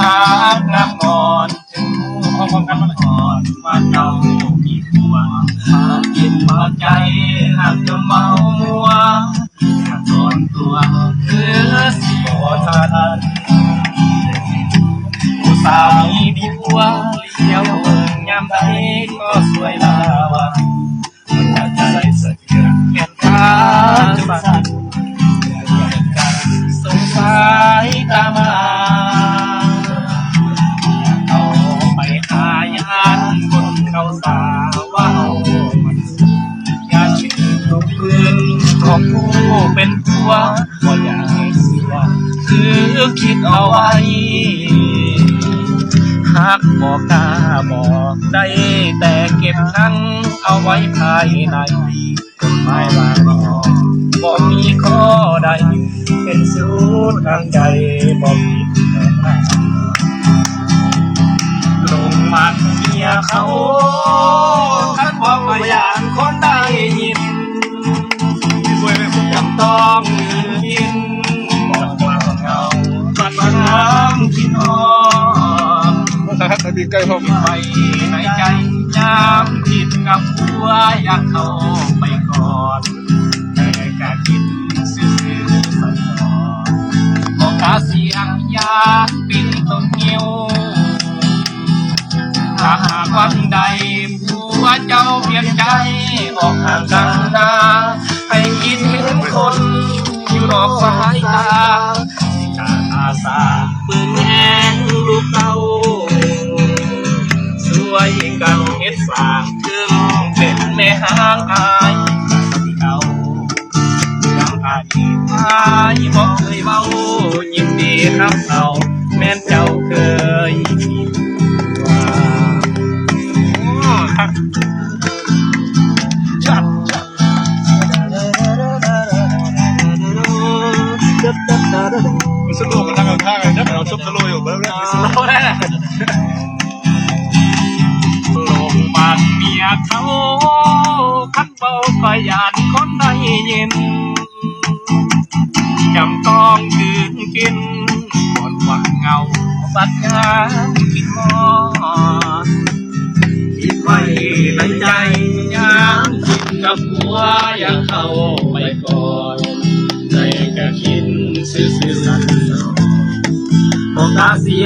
หาน้ำนอนถึงห้องกันมันอ่อนว่าเจ้ามีผัวหากินมาใจหากจะเมามัวอยากตอนตัวคือสิบอทา วเลี้ยวเบิ่งยามใดก็สวยลาวามันอยากจะได้สักเดือนแก่นขาจุดสั้นสงสัยตามาเอาไปหายานคนเขาสาว่าเอามันยากชื่อลูกปืนของผู้เป็นผัวก็อยากให้เสียคือคิดเอาไว้ หากบอกกาบอกได้แต่เก็บทั้งเอาไว้ภายในไม่ว่าบอกบอกมีข้อใด เป็นสูตรทางใจบอกผิดลงมาเมียเขา ใกล้พ่อมไปในใจยามคิดกับผัวอยากเข้าไปกอดแต่กะคิดซื่อๆสักหน่อยบอกกาเสียงยาปินต้นนิ้วถ้าหากวันใดผัวเจ้าเปลี่ยนใจออกห่างกันนาให้คิดเห็นคนอยู่นอกสายตาการอาสา วยกันเฮ็ดสร้างถึงเป็นในห้างอายที่เอายังอาจีพายบอกเคยเมายินดีครับเอาแม่นเจ้าเคยคิดว่าโอ้ครับชัดชัดมิสโลกันนั่งข้างๆกันนะเราชมสโลอยู่เบอร์แรกมิสโลโอ้แน่ เขาคัดเบาคอยยานคนได้ยินจำต้องยืนกินบนวังเงาบัดงามคิดมอคิดไว้ในใจยามคิดกับหัวอยากเข้าไปก่อนใจก็คิดซื่อๆสันๆบอกตาเสีย